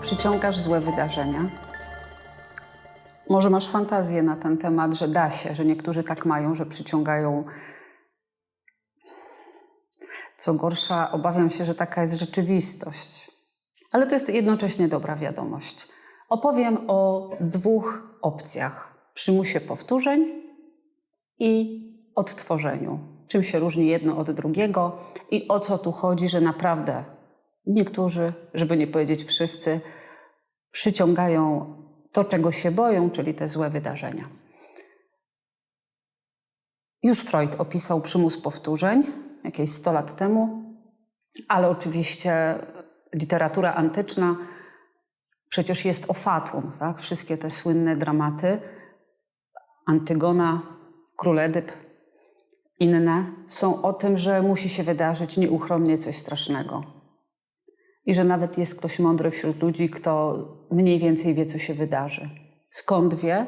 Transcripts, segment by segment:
przyciągasz złe wydarzenia. Może masz fantazję na ten temat, że da się, że niektórzy tak mają, że przyciągają. Co gorsza, obawiam się, że taka jest rzeczywistość. Ale to jest jednocześnie dobra wiadomość. Opowiem o dwóch opcjach: przymusie powtórzeń i odtworzeniu. Czym się różni jedno od drugiego i o co tu chodzi, że naprawdę niektórzy, żeby nie powiedzieć wszyscy, przyciągają to, czego się boją, czyli te złe wydarzenia. Już Freud opisał przymus powtórzeń jakieś 100 lat temu, ale oczywiście literatura antyczna przecież jest o fatum, tak? Wszystkie te słynne dramaty, Antygona, Król inne są o tym, że musi się wydarzyć nieuchronnie coś strasznego. I że nawet jest ktoś mądry wśród ludzi, kto mniej więcej wie, co się wydarzy. Skąd wie?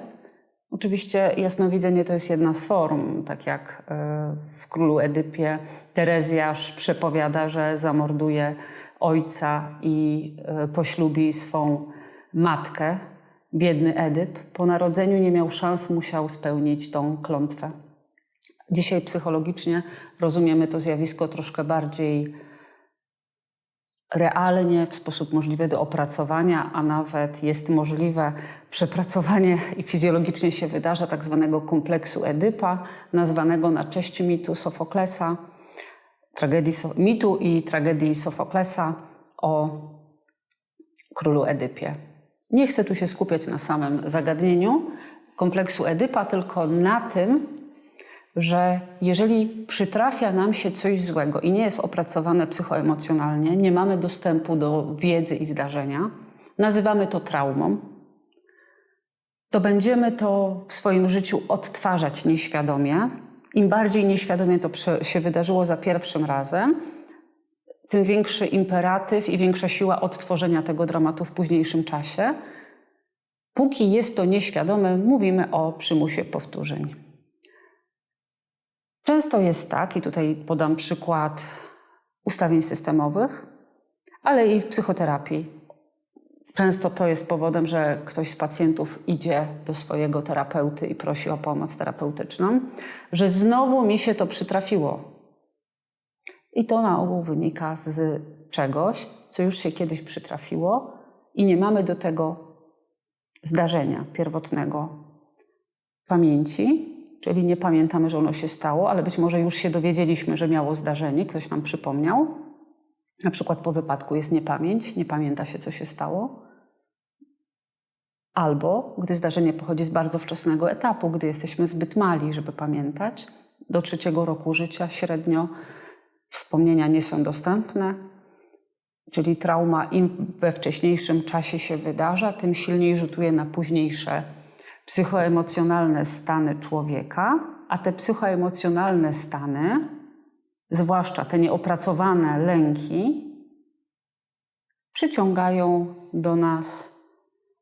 Oczywiście jasnowidzenie to jest jedna z form, tak jak e, w Królu Edypie Terezjasz przepowiada, że zamorduje ojca i e, poślubi swą matkę. Biedny Edyp po narodzeniu nie miał szans, musiał spełnić tą klątwę. Dzisiaj psychologicznie rozumiemy to zjawisko troszkę bardziej realnie, w sposób możliwy do opracowania, a nawet jest możliwe przepracowanie i fizjologicznie się wydarza tak zwanego kompleksu Edypa, nazwanego na cześć mitu Sofoklesa, tragedii, mitu i tragedii Sofoklesa o królu Edypie. Nie chcę tu się skupiać na samym zagadnieniu kompleksu Edypa, tylko na tym, że jeżeli przytrafia nam się coś złego i nie jest opracowane psychoemocjonalnie, nie mamy dostępu do wiedzy i zdarzenia, nazywamy to traumą, to będziemy to w swoim życiu odtwarzać nieświadomie. Im bardziej nieświadomie to się wydarzyło za pierwszym razem, tym większy imperatyw i większa siła odtworzenia tego dramatu w późniejszym czasie. Póki jest to nieświadome, mówimy o przymusie powtórzeń. Często jest tak, i tutaj podam przykład ustawień systemowych, ale i w psychoterapii. Często to jest powodem, że ktoś z pacjentów idzie do swojego terapeuty i prosi o pomoc terapeutyczną, że znowu mi się to przytrafiło. I to na ogół wynika z czegoś, co już się kiedyś przytrafiło i nie mamy do tego zdarzenia pierwotnego pamięci, czyli nie pamiętamy, że ono się stało, ale być może już się dowiedzieliśmy, że miało zdarzenie, ktoś nam przypomniał. Na przykład po wypadku jest niepamięć, nie pamięta się, co się stało. Albo gdy zdarzenie pochodzi z bardzo wczesnego etapu, gdy jesteśmy zbyt mali, żeby pamiętać, do trzeciego roku życia średnio wspomnienia nie są dostępne, czyli trauma im we wcześniejszym czasie się wydarza, tym silniej rzutuje na późniejsze psychoemocjonalne stany człowieka, a te psychoemocjonalne stany, zwłaszcza te nieopracowane lęki, przyciągają do nas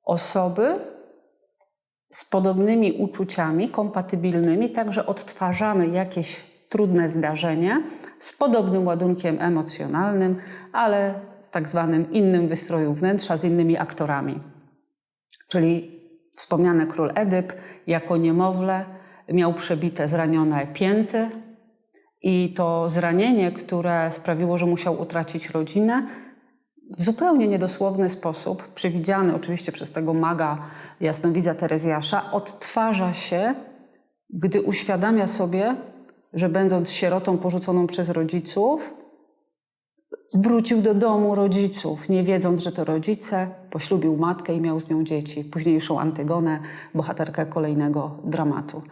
osoby z podobnymi uczuciami, kompatybilnymi, także odtwarzamy jakieś trudne zdarzenie z podobnym ładunkiem emocjonalnym, ale w tak zwanym innym wystroju wnętrza z innymi aktorami. Czyli Wspomniany król Edyp jako niemowlę miał przebite, zranione pięty i to zranienie, które sprawiło, że musiał utracić rodzinę, w zupełnie niedosłowny sposób, przewidziany oczywiście przez tego maga jasnowidza Terezjasza, odtwarza się, gdy uświadamia sobie, że będąc sierotą porzuconą przez rodziców, Wrócił do domu rodziców, nie wiedząc, że to rodzice, poślubił matkę i miał z nią dzieci, późniejszą Antygonę, bohaterkę kolejnego dramatu.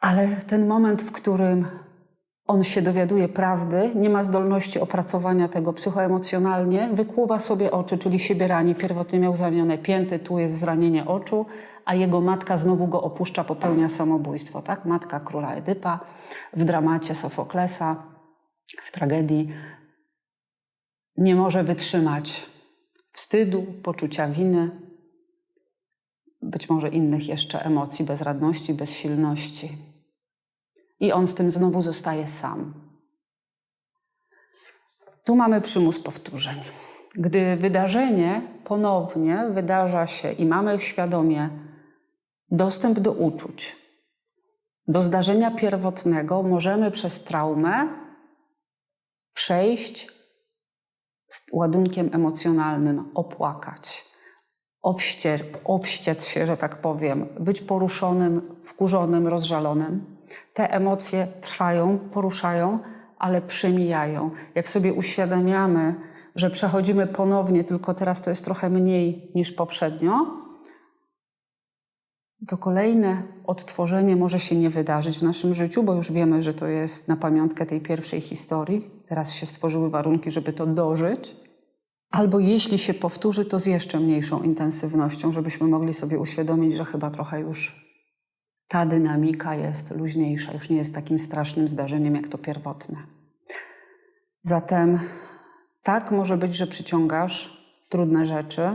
Ale ten moment, w którym on się dowiaduje prawdy, nie ma zdolności opracowania tego psychoemocjonalnie, wykłuwa sobie oczy, czyli siebie rani. Pierwotnie miał zranione pięty, tu jest zranienie oczu, a jego matka znowu go opuszcza, popełnia samobójstwo. Tak? Matka króla Edypa w dramacie Sofoklesa w tragedii nie może wytrzymać wstydu, poczucia winy, być może innych jeszcze emocji, bezradności, bezsilności. I on z tym znowu zostaje sam. Tu mamy przymus powtórzeń. Gdy wydarzenie ponownie wydarza się i mamy świadomie dostęp do uczuć, do zdarzenia pierwotnego, możemy przez traumę przejść z ładunkiem emocjonalnym, opłakać, owście, owściec się, że tak powiem, być poruszonym, wkurzonym, rozżalonym. Te emocje trwają, poruszają, ale przemijają. Jak sobie uświadamiamy, że przechodzimy ponownie, tylko teraz to jest trochę mniej niż poprzednio, to kolejne odtworzenie może się nie wydarzyć w naszym życiu, bo już wiemy, że to jest na pamiątkę tej pierwszej historii. Teraz się stworzyły warunki, żeby to dożyć. Albo jeśli się powtórzy, to z jeszcze mniejszą intensywnością, żebyśmy mogli sobie uświadomić, że chyba trochę już ta dynamika jest luźniejsza, już nie jest takim strasznym zdarzeniem jak to pierwotne. Zatem tak może być, że przyciągasz trudne rzeczy.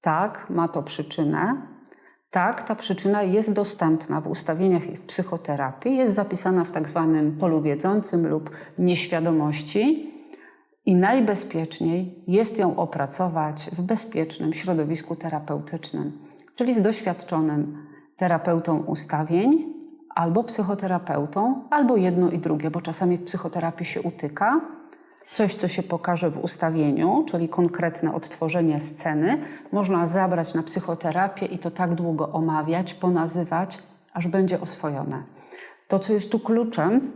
Tak, ma to przyczynę. Tak, ta przyczyna jest dostępna w ustawieniach i w psychoterapii, jest zapisana w tak zwanym polu wiedzącym lub nieświadomości i najbezpieczniej jest ją opracować w bezpiecznym środowisku terapeutycznym, czyli z doświadczonym terapeutą ustawień albo psychoterapeutą, albo jedno i drugie, bo czasami w psychoterapii się utyka. Coś, co się pokaże w ustawieniu, czyli konkretne odtworzenie sceny, można zabrać na psychoterapię i to tak długo omawiać, ponazywać, aż będzie oswojone. To, co jest tu kluczem,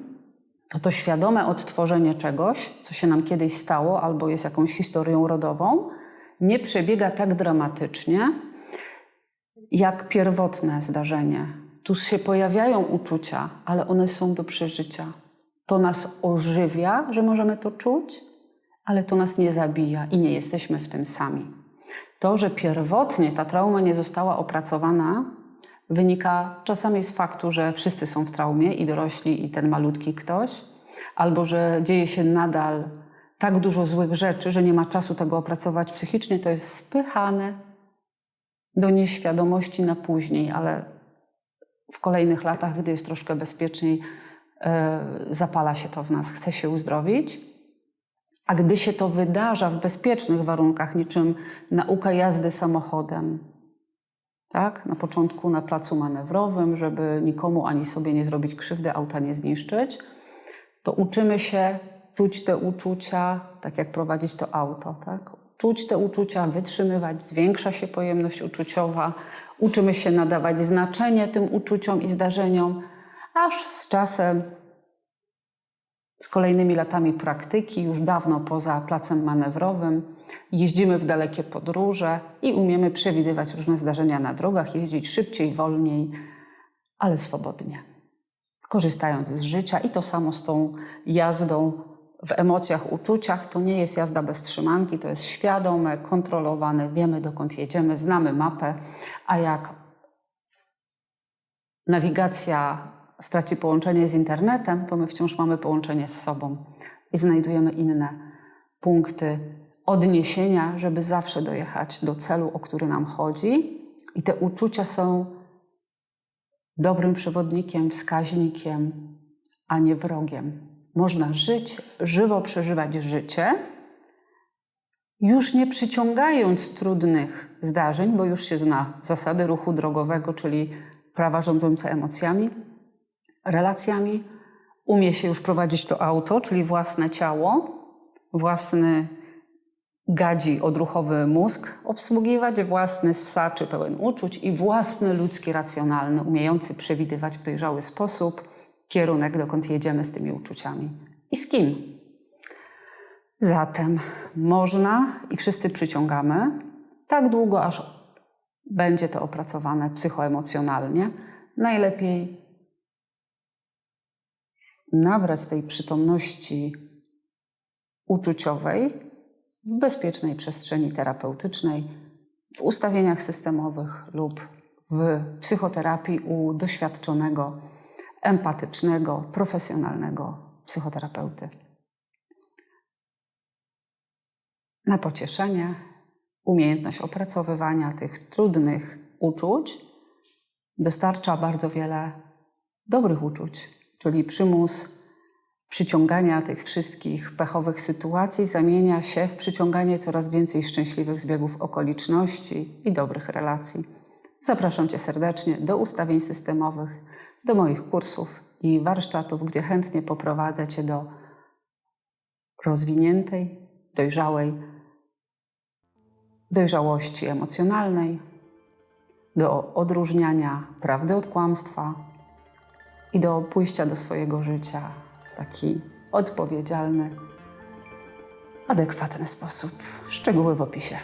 to to świadome odtworzenie czegoś, co się nam kiedyś stało albo jest jakąś historią rodową, nie przebiega tak dramatycznie, jak pierwotne zdarzenie. Tu się pojawiają uczucia, ale one są do przeżycia. To nas ożywia, że możemy to czuć, ale to nas nie zabija i nie jesteśmy w tym sami. To, że pierwotnie ta trauma nie została opracowana, wynika czasami z faktu, że wszyscy są w traumie i dorośli, i ten malutki ktoś, albo że dzieje się nadal tak dużo złych rzeczy, że nie ma czasu tego opracować psychicznie, to jest spychane do nieświadomości na później, ale w kolejnych latach, gdy jest troszkę bezpieczniej, zapala się to w nas, chce się uzdrowić. A gdy się to wydarza w bezpiecznych warunkach, niczym nauka jazdy samochodem, tak? na początku na placu manewrowym, żeby nikomu ani sobie nie zrobić krzywdy, auta nie zniszczyć, to uczymy się czuć te uczucia, tak jak prowadzić to auto. Tak? Czuć te uczucia, wytrzymywać, zwiększa się pojemność uczuciowa, uczymy się nadawać znaczenie tym uczuciom i zdarzeniom, aż z czasem, z kolejnymi latami praktyki, już dawno poza placem manewrowym, jeździmy w dalekie podróże i umiemy przewidywać różne zdarzenia na drogach, jeździć szybciej, wolniej, ale swobodnie korzystając z życia i to samo z tą jazdą w emocjach, uczuciach. To nie jest jazda bez trzymanki, to jest świadome, kontrolowane, wiemy dokąd jedziemy, znamy mapę, a jak nawigacja straci połączenie z internetem, to my wciąż mamy połączenie z sobą i znajdujemy inne punkty odniesienia, żeby zawsze dojechać do celu, o który nam chodzi. I te uczucia są dobrym przewodnikiem, wskaźnikiem, a nie wrogiem. Można żyć, żywo przeżywać życie, już nie przyciągając trudnych zdarzeń, bo już się zna zasady ruchu drogowego, czyli prawa rządzące emocjami, relacjami. Umie się już prowadzić to auto, czyli własne ciało, własny gadzi odruchowy mózg obsługiwać, własny ssaczy pełen uczuć i własny ludzki racjonalny, umiejący przewidywać w dojrzały sposób kierunek, dokąd jedziemy z tymi uczuciami i z kim. Zatem można i wszyscy przyciągamy tak długo, aż będzie to opracowane psychoemocjonalnie. Najlepiej nabrać tej przytomności uczuciowej w bezpiecznej przestrzeni terapeutycznej, w ustawieniach systemowych lub w psychoterapii u doświadczonego, empatycznego, profesjonalnego psychoterapeuty. Na pocieszenie, umiejętność opracowywania tych trudnych uczuć dostarcza bardzo wiele dobrych uczuć, czyli przymus przyciągania tych wszystkich pechowych sytuacji zamienia się w przyciąganie coraz więcej szczęśliwych zbiegów okoliczności i dobrych relacji. Zapraszam Cię serdecznie do ustawień systemowych, do moich kursów i warsztatów, gdzie chętnie poprowadzę Cię do rozwiniętej, dojrzałej dojrzałości emocjonalnej, do odróżniania prawdy od kłamstwa i do pójścia do swojego życia w taki odpowiedzialny, adekwatny sposób. Szczegóły w opisie.